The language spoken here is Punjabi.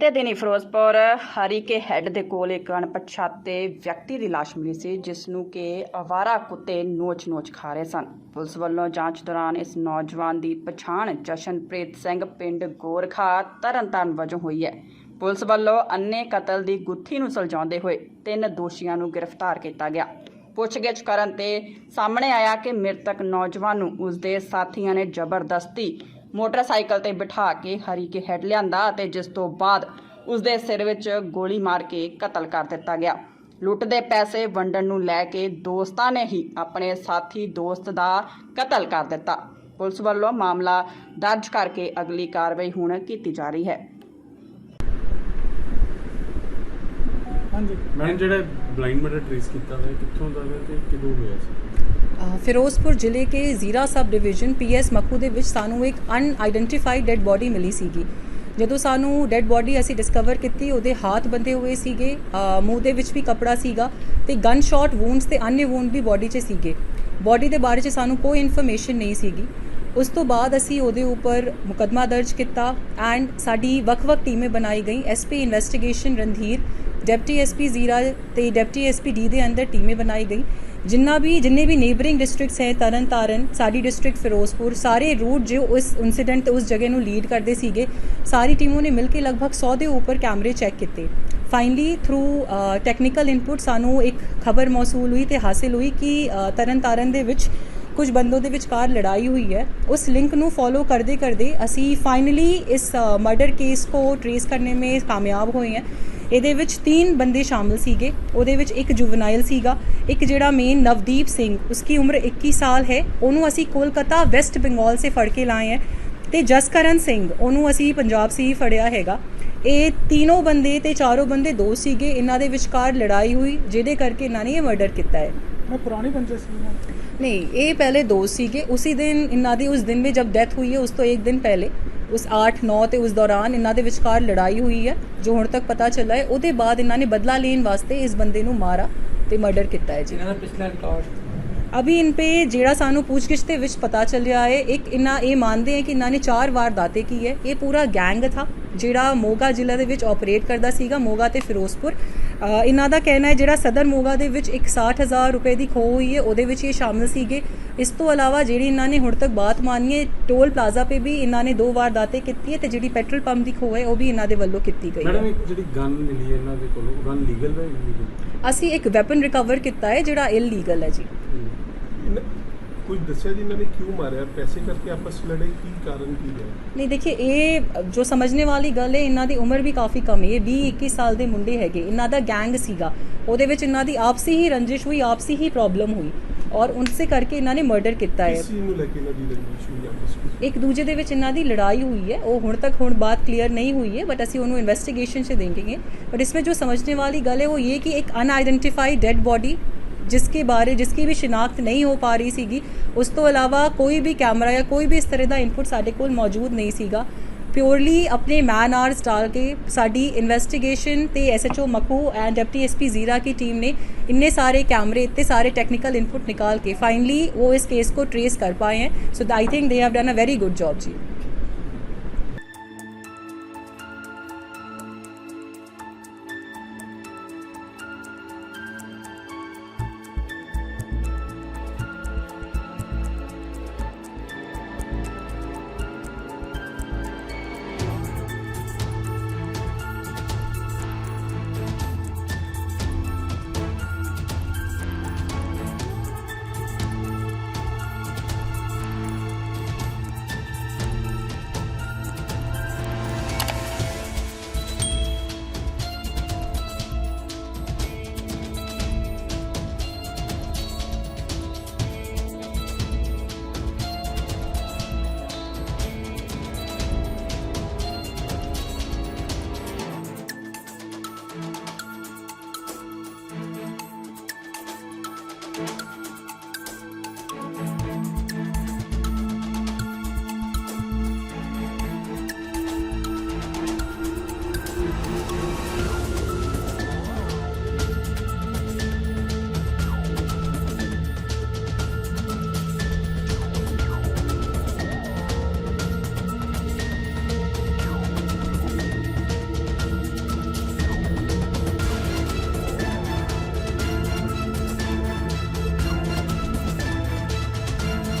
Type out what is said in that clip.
ਬੀਤੇ ਦਿਨੀ ਫਿਰੋਜ਼ਪੁਰ ਹਰੀਕੇ ਹੈੱਡ ਦੇ ਕੋਲ ਇੱਕ ਅਣਪਛਾਤੇ ਵਿਅਕਤੀ ਦੀ ਲਾਸ਼ ਮਿਲੀ ਸੀ, ਜਿਸ ਨੂੰ ਕਿ ਅਵਾਰਾ ਕੁੱਤੇ ਨੋਚ-ਨੋਚ ਖਾ ਰਹੇ ਸਨ। ਪੁਲਿਸ ਵੱਲੋਂ ਜਾਂਚ ਦੌਰਾਨ ਇਸ ਨੌਜਵਾਨ ਦੀ ਪਛਾਣ ਜਸ਼ਨਪ੍ਰੀਤ ਸਿੰਘ ਪਿੰਡ ਗੋਰਖਾ ਤਰਨਤਾਰਨ ਵਜੋਂ ਹੋਈ ਹੈ। ਪੁਲਿਸ ਵੱਲੋਂ ਅੰਨੇ ਕਤਲ ਦੀ ਗੁੱਥੀ ਨੂੰ ਸੁਲਝਾਉਂਦੇ ਹੋਏ ਤਿੰਨ ਦੋਸ਼ੀਆਂ ਨੂੰ ਗ੍ਰਿਫਤਾਰ ਕੀਤਾ ਗਿਆ। ਪੁੱਛਗਿੱਛ ਕਰਨ ਤੇ ਸਾਹਮਣੇ ਆਇਆ ਕਿ ਮ੍ਰਿਤਕ ਨੌਜਵਾਨ ਨੂੰ ਉਸਦੇ ਸਾਥੀਆਂ ਨੇ ਜ਼ਬਰਦਸਤੀ ਮੋਟਰਸਾਈਕਲ ਤੇ ਬਿਠਾ ਕੇ ਹਰੀਕੇ ਹੈਡ ਲਿਆਂਦਾ ਅਤੇ ਜਿਸ ਤੋਂ ਬਾਅਦ ਉਸਦੇ ਸਿਰ ਵਿੱਚ ਗੋਲੀ ਮਾਰ ਕੇ ਕਤਲ ਕਰ ਦਿੱਤਾ ਗਿਆ। ਲੁੱਟ ਦੇ ਪੈਸੇ ਵੰਡਣ ਨੂੰ ਲੈ ਕੇ ਦੋਸਤਾਂ ਨੇ ਹੀ ਆਪਣੇ ਸਾਥੀ ਦੋਸਤ ਦਾ ਕਤਲ ਕਰ ਦਿੱਤਾ। ਪੁਲਿਸ ਵੱਲੋਂ ਮਾਮਲਾ ਦਰਜ ਕਰਕੇ ਅਗਲੀ ਕਾਰਵਾਈ ਹੁਣ ਕੀਤੀ ਜਾ ਰਹੀ ਹੈ। ਹਾਂਜੀ। ਮੈਡਮ ਜਿਹੜਾ ਬਲਾਈਂਡ ਮਰਡਰ ਟ੍ਰੇਸ ਕੀਤਾ ਹੋਇਆ ਕਿੱਥੋਂ ਦਾ ਹੈ ਤੇ ਕਿਦੋਂ ਹੋਇਆ ਸੀ? ਫਿਰੋਜ਼ਪੁਰ ਜ਼ਿਲ੍ਹੇ ਕੇ ਜ਼ੀਰਾ ਸਬ ਡਿਵੀਜ਼ਨ ਪੀਐਸ ਮੱਕੂ ਦੇ ਵਿੱਚ ਸਾਨੂੰ ਇੱਕ ਅਨਆਇਡੈਂਟੀਫਾਈਡ ਡੈੱਡ ਬੋਡੀ ਮਿਲੀ ਸੀਗੀ। ਜਦੋਂ ਸਾਨੂੰ ਡੈੱਡ ਬੋਡੀ ਅਸੀਂ ਡਿਸਕਵਰ ਕੀਤੀ, ਉਹਦੇ ਹੱਥ ਬੰਦੇ ਹੋਏ ਸੀਗੇ ਮੂੰਹ ਦੇ ਵਿੱਚ ਵੀ ਕਪੜਾ ਸੀਗਾ ਤੇ ਗਨ ਸ਼ਾਟ ਵੂਨਸ ਤੇ ਅਨੇ ਵੂਨ ਵੀ ਬੋਡੀ 'ਚ ਸੀਗੇ। ਬੋਡੀ ਦੇ ਬਾਰੇ 'ਚ ਸਾਨੂੰ ਕੋਈ ਇਨਫੋਰਮੇਸ਼ਨ ਨਹੀਂ ਸੀਗੀ। ਉਸ ਤੋਂ ਬਾਅਦ ਅਸੀਂ ਉਹਦੇ ਉੱਪਰ ਮੁਕਦਮਾ ਦਰਜ ਕੀਤਾ ਐਂਡ ਸਾਡੀ ਵੱਖ-ਵੱਖ ਟੀਮੇ ਬਣਾਈ ਗਈ SP investigation Randhir deputy SP Zira ਤੇ ਡਿਪਟੀ ਐਸਪੀ ਡੀ ਦੇ ਅੰਦਰ ਟੀਮੇ ਬਣਾਈ ਗਈ ਜਿੰਨਾ ਵੀ ਜਿੰਨੇ ਵੀ ਨੇਬਰਿੰਗ ਡਿਸਟ੍ਰਿਕਟਸ ਹੈ ਤਰਨ ਤਾਰਨ ਸਾਡੀ ਡਿਸਟ੍ਰਿਕਟ ਫਿਰੋਜ਼ਪੁਰ ਸਾਰੇ ਰੂਟ ਜੋ ਉਸ ਇਨਸੀਡੈਂਟ ਉਸ ਜਗ੍ਹਾ ਨੂੰ ਲੀਡ ਕਰਦੇ ਸੀਗੇ ਸਾਰੀ ਟੀਮਾਂ ਨੇ ਮਿਲ ਕੇ ਲਗਭਗ 100 ਦੇ ਉੱਪਰ ਕੈਮਰੇ ਚੈੱਕ ਕੀਤੇ। ਫਾਈਨਲੀ ਥਰੂ ਟੈਕਨੀਕਲ ਇਨਪੁਟ ਸਾਨੂੰ ਇੱਕ ਖਬਰ ਮੌਸੂਲ ਹੋਈ ਤੇ ਹਾਸਿਲ ਹੋਈ ਕਿ ਅ, ਤਰਨ ਤਾਰਨ ਦੇ ਵਿੱਚ ਕੁਝ ਬੰਦੋਂ ਦੇ ਵਿਚਕਾਰ ਲੜਾਈ ਹੋਈ ਹੈ। ਉਸ ਲਿੰਕ ਨੂੰ ਫੋਲੋ ਕਰਦੇ ਕਰਦੇ ਅਸੀਂ ਫਾਈਨਲੀ ਇਸ ਮਰਡਰ ਕੇਸ ਕੋ ਟ੍ਰੇਸ ਕਰਨੇ ਮੇਂ ਕਾਮਯਾਬ ਹੋਏ ਹਾਂ। ਇਹਦੇ ਵਿੱਚ ਤਿੰਨ ਬੰਦੇ ਸ਼ਾਮਲ ਸੀਗੇ। ਉਹਦੇ ਵਿੱਚ ਇੱਕ ਜੁਵਨਾਈਲ ਸੀਗਾ, ਇੱਕ ਜਿਹੜਾ ਮੇਨ ਨਵਦੀਪ ਸਿੰਘ ਉਸकी ਉਮਰ 21 ਸਾਲ ਹੈ। ਉਹਨੂੰ ਅਸੀਂ ਕੋਲਕਾਤਾ ਵੈਸਟ ਬੰਗਾਲ ਸੇ ਫੜ ਕੇ ਲਾਏ ਹੈ ਤੇ ਜਸਕਰਨ ਸਿੰਘ, ਉਹਨੂੰ ਅਸੀਂ ਪੰਜਾਬ ਸੇ ਹੀ ਫੜਿਆ ਹੈਗਾ। ਇਹ ਤਿੰਨੋਂ ਬੰਦੇ ਤੇ ਚਾਰੋਂ ਬੰਦੇ ਦੋ ਸੀਗੇ। ਇਹਨਾਂ ਦੇ ਵਿਚਕਾਰ ਲੜਾਈ ਹੋਈ, ਜਿਹਦੇ ਕਰਕੇ ਇਹਨਾਂ ਨੇ ਇਹ ਮਰਡਰ ਕੀਤਾ ਹੈ। ਮੈਂ ਪੁਰਾਣੀ ਬੰਦੇ ਸੀ। ਨਹੀਂ ਇਹ ਪਹਿਲੇ ਦੋਸਤ ਸੀਗੇ। ਉਸੇ ਦਿਨ ਇਹਨਾਂ ਦੀ ਉਸ ਦਿਨ ਵਿੱਚ ਜਬ ਡੈਥ ਹੋਈ ਹੈ ਉਸ ਤੋਂ ਇੱਕ ਦਿਨ ਪਹਿਲੇ ਉਸ 8 9 ਤੇ ਉਸ ਦੌਰਾਨ ਇਹਨਾਂ ਦੇ ਵਿਚਕਾਰ ਲੜਾਈ ਹੋਈ ਹੈ ਜੋ ਹੁਣ ਤੱਕ ਪਤਾ ਚੱਲਾ ਹੈ। ਉਹਦੇ ਬਾਅਦ ਇਹਨਾਂ ਨੇ ਬਦਲਾ ਲੈਣ ਵਾਸਤੇ ਇਸ ਬੰਦੇ ਨੂੰ ਮਾਰਾ ਤੇ ਮਰਡਰ ਕੀਤਾ ਹੈ ਜੀ। ਇਹਨਾਂ ਦਾ ਪਿਛਲਾ ਰਿਕਾਰਡ ਅਭੀ ਇਨ ਪੇ ਜਿਹੜਾ ਸਾਨੂੰ ਪੁੱਛਗਿੱਛ ਦੇ ਵਿੱਚ ਪਤਾ ਚੱਲਿਆ ਹੈ ਇੱਕ ਇਹਨਾਂ ਇਹ ਮੰਨਦੇ ਹੈ ਕਿ ਇਹਨਾਂ ਨੇ ਚਾਰ ਵਾਰ ਦਾਤੇ ਕੀ ਹੈ। ਇਹ ਪੂਰਾ ਗੈਂਗ ਥਾ। ਜਿਹੜਾ ਮੋਗਾ ਜ਼ਿਲ੍ਹਾ ਦੇ ਵਿੱਚ ਆਪਰੇਟ ਕਰਦਾ ਸੀਗਾ ਮੋਗਾ ਤੇ ਫਿਰੋਜ਼ਪੁਰ ਇਹਨਾਂ ਦਾ ਕਹਿਣਾ ਹੈ ਜਿਹੜਾ ਸਦਰ ਮੋਗਾ ਦੇ ਵਿੱਚ ਇੱਕ 60000 ਰੁਪਏ ਦੀ ਖੋਹ ਹੋਈ ਹੈ ਉਹਦੇ ਵਿੱਚ ਇਹ ਸ਼ਾਮਲ ਸੀਗੇ। ਇਸ ਤੋਂ ਇਲਾਵਾ ਜਿਹੜੀ ਇਹਨਾਂ ਨੇ ਹੁਣ ਤੱਕ ਬਾਤ ਮਾਨੀ ਹੈ ਟੋਲ ਪਲਾਜ਼ਾ ਤੇ ਵੀ ਇਹਨਾਂ ਨੇ ਦੋ ਵਾਰ ਦਾਤੇ ਕੀਤੀ ਹੈ ਤੇ ਜਿਹੜੀ ਪੈਟਰੋਲ ਪੰਪ ਦੀ ਖੋਹ ਹੈ ਉਹ ਵੀ ਇਹਨਾਂ ਦੇ ਵੱਲੋਂ ਕੀਤੀ ਗਈ ਮੈਡਮ ਹੈ ਇੱਕ ਜਿਹੜੀ ਗਨ ਮਿਲੀ ਹੈ ਇਹਨਾਂ ਦੇ ਕੋਲੋਂ ਗਨ ਲੀਗਲ ਹੈ ਇਲੀਗਲ ਅਸੀਂ ਇੱਕ ਵੈਪਨ ਰਿਕਵਰ ਕੀਤਾ ਹੈ ਜਿਹੜਾ ਇਲੀਗਲ ਹੈ ਜੀ। ਕੁਝ ਦੱਸਿਆ ਜੀ ਇਹਨਾਂ ਕਿਉਂ ਮਾਰਿਆ? ਪੈਸੇ ਕਰਕੇ ਆਪਸ ਲੜੇ ਕੀ ਕਾਰਨ ਕੀ ਹੈ? ਨਹੀਂ ਦੇਖिए ਇਹ ਜੋ ਸਮਝਣੇ ਵਾਲੀ ਗੱਲ ਹੈ ਇਹਨਾਂ ਦੀ ਉਮਰ ਵੀ ਕਾਫੀ ਕਮ ਹੈ। ਇਹ 20 21 ਸਾਲ ਦੇ ਮੁੰਡੇ ਹੈਗੇ। ਇਹਨਾਂ ਦਾ ਗੈਂਗ ਸੀਗਾ। ਉਹਦੇ ਵਿੱਚ ਇਹਨਾਂ ਦੀ ਆਪਸੀ ਹੀ ਰੰਜਿਸ਼ ਹੋਈ ਆਪਸੀ ਹੀ ਪ੍ਰੋਬਲਮ ਹੋਈ। ਔਰ ਉਨਸੇ ਕਰਕੇ ਇਹਨਾਂ ਨੇ ਮਰਡਰ ਕੀਤਾ ਹੈ। ਇਸੀ ਨੂੰ ਲੈ ਕੇ ਇਹਨਾਂ ਦੀ ਰੰਜਿਸ਼ ਹੋਈ ਆਪਸ ਵਿੱਚ? ਇੱਕ ਦੂਜੇ ਦੇ ਵਿੱਚ ਇਹਨਾਂ ਦੀ ਲੜਾਈ ਹੋਈ ਹੈ। ਉਹ ਹੁਣ ਤੱਕ ਹੁਣ ਬਾਤ ਕਲੀਅਰ ਨਹੀਂ ਹੋਈ ਹੈ ਬਟ ਅਸੀਂ ਉਹਨੂੰ ਇਨਵੈਸਟੀਗੇਸ਼ਨ 'ਚ ਦੇਖਾਂਗੇ। ਬਟ ਇਸ ਵਿੱਚ ਜੋ ਸਮਝਣੇ ਵਾਲੀ ਗੱਲ ਹੈ ਉਹ ਇਹ ਕਿ ਇੱਕ ਅਨਆਇਡੈਂਟੀਫਾਈਡ ਡੈੱਡ ਬਾਡੀ ਜਿਸਕੇ ਬਾਰੇ ਜਿਸकी ਵੀ ਸ਼ਨਾਖਤ ਨਹੀਂ ਹੋ ਪਾ ਰਹੀ ਸੀਗੀ ਉਸ ਤੋਂ ਇਲਾਵਾ ਕੋਈ ਵੀ ਕੈਮਰਾ ਜਾਂ ਕੋਈ ਵੀ ਇਸ ਤਰ੍ਹਾਂ ਦਾ ਇਨਪੁਟ ਸਾਡੇ ਕੋਲ ਮੌਜੂਦ ਨਹੀਂ ਸੀਗਾ ਪਿਓਰਲੀ ਆਪਣੇ ਮੈਨ ਆਰਸ ਡਾਲ ਕੇ ਸਾਡੀ ਇਨਵੈਸਟੀਗੇਸ਼ਨ ਤੇ SHO Makhu and deputy SP Zira Ki team ਨੇ ਇੰਨੇ ਸਾਰੇ ਕੈਮਰੇ ਇੱਤੇ ਸਾਰੇ ਟੈਕਨੀਕਲ ਇਨਪੁਟ ਨਿਕਾਲ ਕੇ ਫਾਈਨਲੀ ਉਹ ਇਸ ਕੇਸ ਕੋ ਟਰੇਸ ਕਰ ਪਾਏ ਹੈ so I think they have done a very good job ji